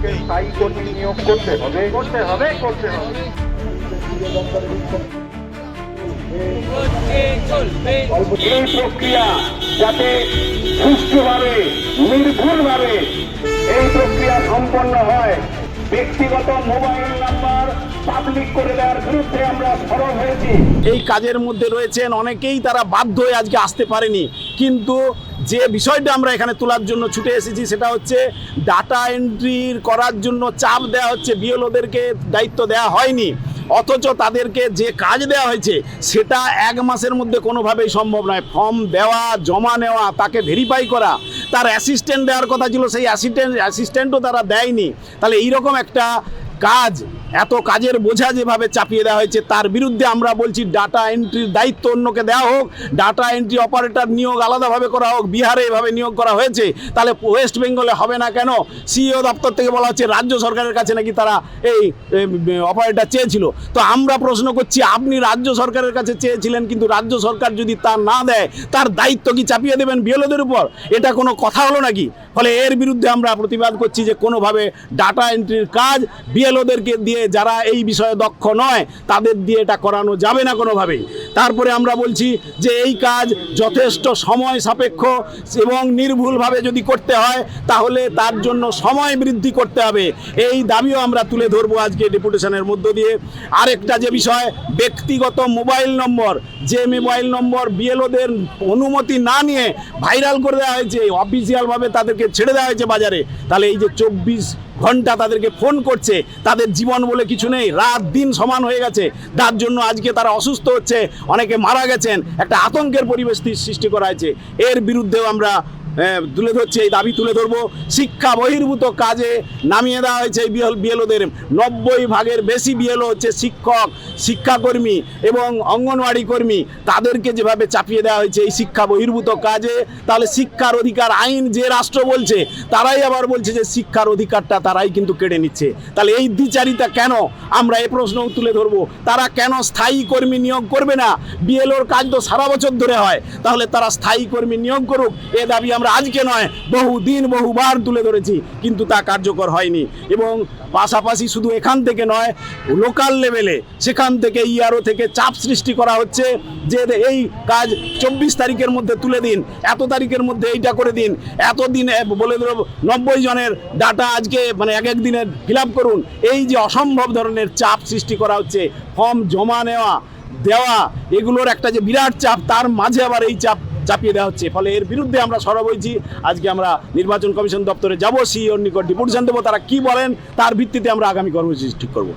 আমাদেরকে স্থায়ী কর্মী নিয়োগ করতে হবে। করতে হবে করতে হবে। এই প্রক্রিয়া যাতে সুষ্ঠুভাবে নির্ভুলভাবে এই প্রক্রিয়া সম্পন্ন হয় ব্যক্তিগত মোবাইল নাম্বার পাবলিক করে দেওয়ার বিরুদ্ধে আমরা সরব হয়েছি। এই কাজের মধ্যে রয়েছেন অনেকেই তারা বাধ্য হয়ে আজকে আসতে পারেনি। কিন্তু যে বিষয়টা আমরা এখানে তোলার জন্য ছুটে এসেছি সেটা হচ্ছে ডাটা এন্ট্রির করার জন্য চাপ দেওয়া হচ্ছে। বিএলওদেরকে দায়িত্ব দেওয়া হয়নি। অথচ তাদেরকে যে কাজ দেওয়া হয়েছে, সেটা এক মাসের মধ্যে কোনোভাবেই সম্ভব নয়। ফর্ম দেওয়া, জমা নেওয়া, তাকে ভেরিফাই করা, তার অ্যাসিস্ট্যান্ট দেওয়ার কথা ছিল, সেই অ্যাসিস্ট্যান্ট অ্যাসিস্ট্যান্টও তারা দেয়নি। তাহলে এইরকম একটা কাজ এত কাজের বোঝা যেভাবে চাপিয়ে দেওয়া হয়েছে, তার বিরুদ্ধে আমরা বলছি ডাটা এন্ট্রির দায়িত্ব অন্যকে দেওয়া হোক ডাটা এন্ট্রি অপারেটর নিয়োগ আলাদাভাবে করা হোক, বিহারে এভাবে নিয়োগ করা হয়েছে, তাহলে ওয়েস্ট বেঙ্গলে হবে না কেন? সিইও দপ্তর থেকে বলা হচ্ছে রাজ্য সরকারের কাছে নাকি তারা এই অপারেটর চেয়েছিল। তো আমরা প্রশ্ন করছি, আপনি রাজ্য সরকারের কাছে চেয়েছিলেন, কিন্তু রাজ্য সরকার যদি তা না দেয়, তার দায়িত্ব কি চাপিয়ে দেবেন বিএলওদের উপর? এটা কোনো কথা হলো নাকি? ফলে এর বিরুদ্ধে আমরা প্রতিবাদ করছি যে কোনোভাবে ডাটা এন্ট্রির কাজ বিএলওদেরকে দিয়ে যারা এই বিষয়ে দক্ষ নয়, তাদের দিয়ে এটা করানো যাবে না কোনোভাবেই। তারপরে আমরা বলছি যে এই কাজ যথেষ্ট সময় সাপেক্ষ এবং নির্ভুলভাবে যদি করতে হয়, তাহলে তার জন্য সময় বৃদ্ধি করতে হবে। এই দাবিও আমরা তুলে ধরবো আজকে ডেপুটেশনের মধ্য দিয়ে। আরেকটা যে বিষয়, ব্যক্তিগত মোবাইল নম্বর। যে মোবাইল নম্বর বিএলওদের অনুমতি না নিয়ে ভাইরাল করে দেওয়া হয়েছে, অফিসিয়ালভাবে তাদেরকে ছেড়ে দেওয়া হয়েছে বাজারে, তাহলে এই যে চব্বিশ ঘণ্টা তাদেরকে ফোন করছে। তাদের জীবন বলে কিছু নেই। রাত দিন সমান হয়ে গেছে। তার জন্য আজকে তারা অসুস্থ হচ্ছে। অনেকে মারা গেছেন। একটা আতঙ্কের পরিবেশ সৃষ্টি করা হয়েছে। এর বিরুদ্ধেও আমরা তুলে ধরছি, এই দাবি তুলে ধরবো। শিক্ষা বহির্ভূত কাজে নামিয়ে দেওয়া হয়েছে এই বিএল বিএলওদের। নব্বই ভাগের বেশি বিএলও হচ্ছে শিক্ষক, শিক্ষাকর্মী এবং অঙ্গনওয়াড়ি কর্মী। তাদেরকে যেভাবে চাপিয়ে দেওয়া হয়েছে এই শিক্ষা বহির্ভূত কাজে, তাহলে শিক্ষার অধিকার আইন যে রাষ্ট্র বলছে, তারাই আবার বলছে যে শিক্ষার অধিকারটা তারাই কিন্তু কেড়ে নিচ্ছে। তাহলে এই দ্বিচারিতা কেন আমরা এ প্রশ্নও তুলে ধরবো? তারা কেন স্থায়ী কর্মী নিয়োগ করবে না? বিএলওর কাজ তো সারা বছর ধরে হয়। তাহলে তারা স্থায়ী কর্মী নিয়োগ করুক, এ দাবি আমরা আজকে নয় বহু দিন বহুবার তুলে ধরেছি, কিন্তু তা কার্যকর হয়নি। এবং পাশাপাশি শুধু এখান থেকে নয় লোকাল লেভেলে সেখান থেকে ইআরও থেকে চাপ সৃষ্টি করা হচ্ছে যে এই কাজ চব্বিশ তারিখের মধ্যে তুলে দিন, এত তারিখের মধ্যে এইটা করে দিন এত দিন বলে দিল নব্বই জনের ডাটা আজকে মানে এক এক দিনের ফিল করুন, এই যে অসম্ভব ধরনের চাপ সৃষ্টি করা হচ্ছে ফর্ম জমা নেওয়া, দেওয়া, এগুলোর একটা যে বিরাট চাপ, তার মাঝে আবার এই চাপ চাপিয়ে দেওয়া হচ্ছে। ফলে এর বিরুদ্ধে আমরা সরব হয়েছি। আজকে আমরা নির্বাচন কমিশন দপ্তরে যাব। সিওর নিকট ডিপুটেশন দেবো। তারা কি বলেন, তার ভিত্তিতে আমরা আগামী কর্মসূচি ঠিক করব।